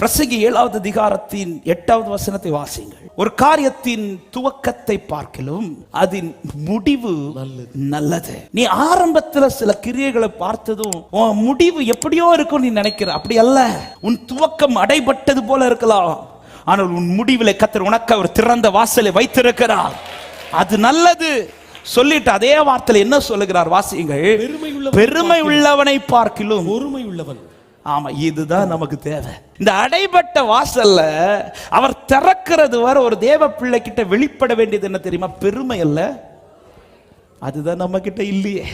பிரசங்கி ஏழாவது அதிகாரத்தின் எட்டாவது வசனத்தை வாசிங்கள் ஒரு காரியத்தின் துவக்கத்தை பார்க்கலும் அதன் முடிவு நல்லது. நீ ஆரம்பத்துல சில கிரியைகளை பார்த்ததும் உன் முடிவு எப்படியோ இருக்கும் நீ நினைக்கிற அப்படி அல்ல. உன் துவக்கம் அடைபட்டது போல இருக்கலாம். ஆனால் உன் முடிவில் கத்தர் உனக்கு அவர் திறந்த வாசலை வைத்திருக்கிறார். அது நல்லது. சொல்லிட்டு அதே வார்த்தையில என்ன சொல்லுகிறார் வாசியுங்கள். பெருமை உள்ளவனை பெருமை உள்ளவனை பார்க்கிலும். பொறுமை உள்ளவன் ஆமா இதுதான் நமக்கு தேவை. இந்த அடைபட்ட வாசல்ல அவர் திறக்கிறது வர ஒரு தேவ பிள்ளை கிட்ட வெளிப்பட வேண்டியது என்ன தெரியுமா? பெருமை அல்ல. அதுதான் நம்ம கிட்ட இல்லையே.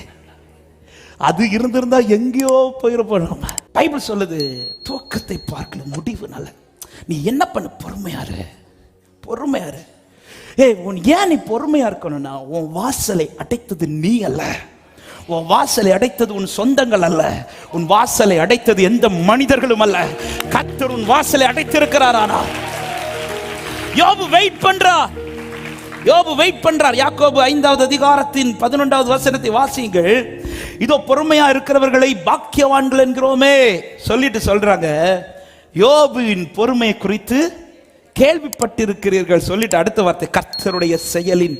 அது இருந்திருந்தா எங்கேயோ போயிருப்போம் நம்ம. பைபிள் சொல்லுது துவக்கத்தை பார்க்கல முடிவு நல்ல நீ என்ன பண்ண பொறுமையாரு? பொறுமையாரு. ஏய் உன் ஏன் நீ பொறுமையா இருக்கணும்னா உன் வாசலை அடைத்தது நீ அல்ல. உன் வாசலை அடைத்தது உன் சொந்தங்கள் அல்ல. உன் வாசலை அடைத்தது எந்த மனிதர்களும் அல்ல. கத்தர் உன் வாசலை அடைத்திருக்கிறார் ஆனா. யோபு வெயிட் பண்றா யோபு வெயிட் பண்றார். யாக்கோபு ஐந்தாவது அதிகாரத்தின் பதினொன்றாவது வசனத்தை வாசியுங்கள். இதோ பொறுமையா இருக்கிறவர்களை பாக்கியவான்கள் என்கிறோமே. சொல்லிட்டு சொல்றாங்க. யோபுவின் பொறுமை குறித்து கேள்விப்பட்டிருக்கிறீர்கள். சொல்லிட்டு அடுத்த வார்த்தை கர்த்தருடைய செயலின்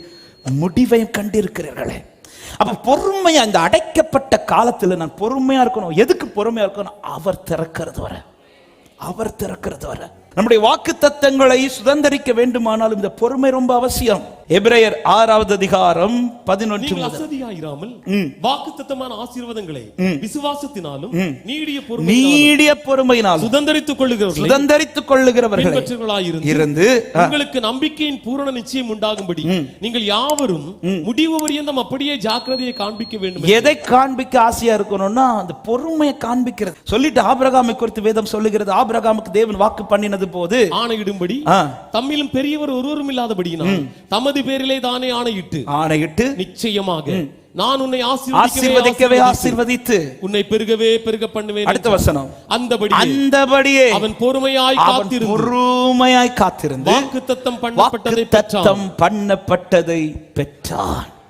முடிவை கண்டிருக்கிறீர்களே. அப்ப பொறுமையா இந்த அடைக்கப்பட்ட காலத்துல நான் பொறுமையா இருக்கணும். எதுக்கு பொறுமையா இருக்கணும்? அவர் திறக்கிறது வர. அவர் திறக்கிறது வர. நம்முடைய வாக்கு தத்தங்களை சுதந்திரிக்க வேண்டுமானால் இந்த பொறுமை ரொம்ப அவசியம். எபிரேயர் ஆறாவது அதிகாரம் பதினொன்று அசதியாயிராமல். வாக்குத்தத்தமான ஆசீர்வாதங்களை. விசுவாசத்தினாலும். நீடிய பொறுமை நீடிய பொறுமையினால் சுதந்திரித்துக் கொள்ளுகிறவர்களை சுதந்திரித்துக் கொள்ளுகிறவர்களை இருந்து உங்களுக்கு நம்பிக்கையின் பூரண நிச்சயம் உண்டாகும்படி நீங்கள் யாவரும் முடிவு பரியந்தம் அப்படியே ஜாக்கிரதையை காண்பிக்க வேண்டும் எதை காண்பிக்க ஆசையா இருக்கணும்னா அந்த பொறுமையை காண்பிக்கிறது. சொல்லிட்டு ஆபிரகாமை குறித்து வேதம் சொல்லுகிறது. ஆபிரகாமுக்கு தேவன் வாக்கு பண்ணினது போது ஆணையிடும்படி தம்மிலும் பெரியவர் ஒருவரும் இல்லாதபடியினால் தமது பேரிலே தானே ஆணையிட்டு ஆணையிட்டு நிச்சயமாக நான் உன்னை ஆசீர்வதிக்கவே ஆசீர்வதித்து உன்னை பெருகவே பெருக பண்ணுவேன் அடுத்த வசனம். அந்தபடி அந்தபடியே அவன் பொறுமையாய் காத்திருந்து பொறுமையாய் காத்திருந்து வாக்குத்தத்தம் பண்ணப்பட்டதை பெற்றான். பண்ணப்பட்டதை பெற்றான்.